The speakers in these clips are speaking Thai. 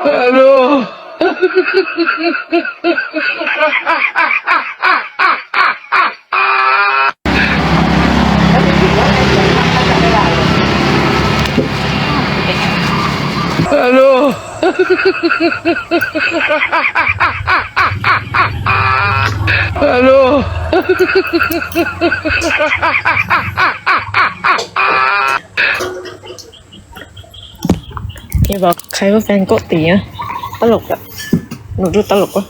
ano? ano? ano? ลโหลอย่าบอกใครว่าแฟนโกตีนะตลกอะหนูดูตลกวะ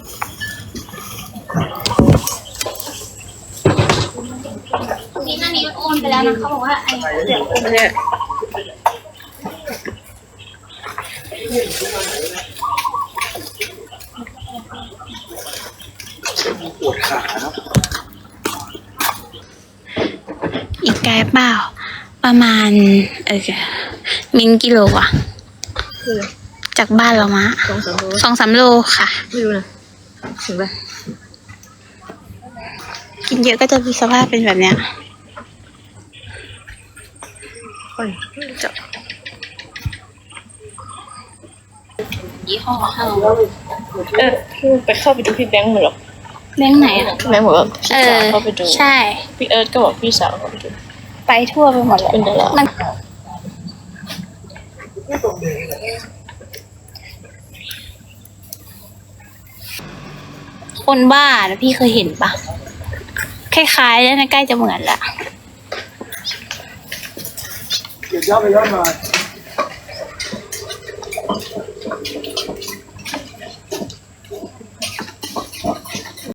นี่หน้านี้โอนไปแล้วนะเขาบอกว่าไอ้เดี๋ยวเนี่ยอีกไกลเปล่า ประมาณ เออมินกิโลอะ คืออะไรจากบ้านเรามาสองสามโลสองสามโลค่ะ ไม่รู้นะถึงปะกินเยอะก็จะมีสภาพเป็นแบบเนี้ยค่อยจับยี่ห้อเฮาเออคือไปเข้าไปดูพี่แบงค์มาหรอกแบงค์ไหนอะพี่แบงค์บอกว่าพี่เอสาอวเข้าไปดูใช่ พี่เอิร์ธก็บอกพี่สาวเข้าไปดูไปทั่วไปหมดเลยเป็นดารามัมัน คนบ้านะพี่เคยเห็นปะคล้ายๆแล้วนะใกล้จะเหมือนละเดี๋ยวย้อนไปย้อนมา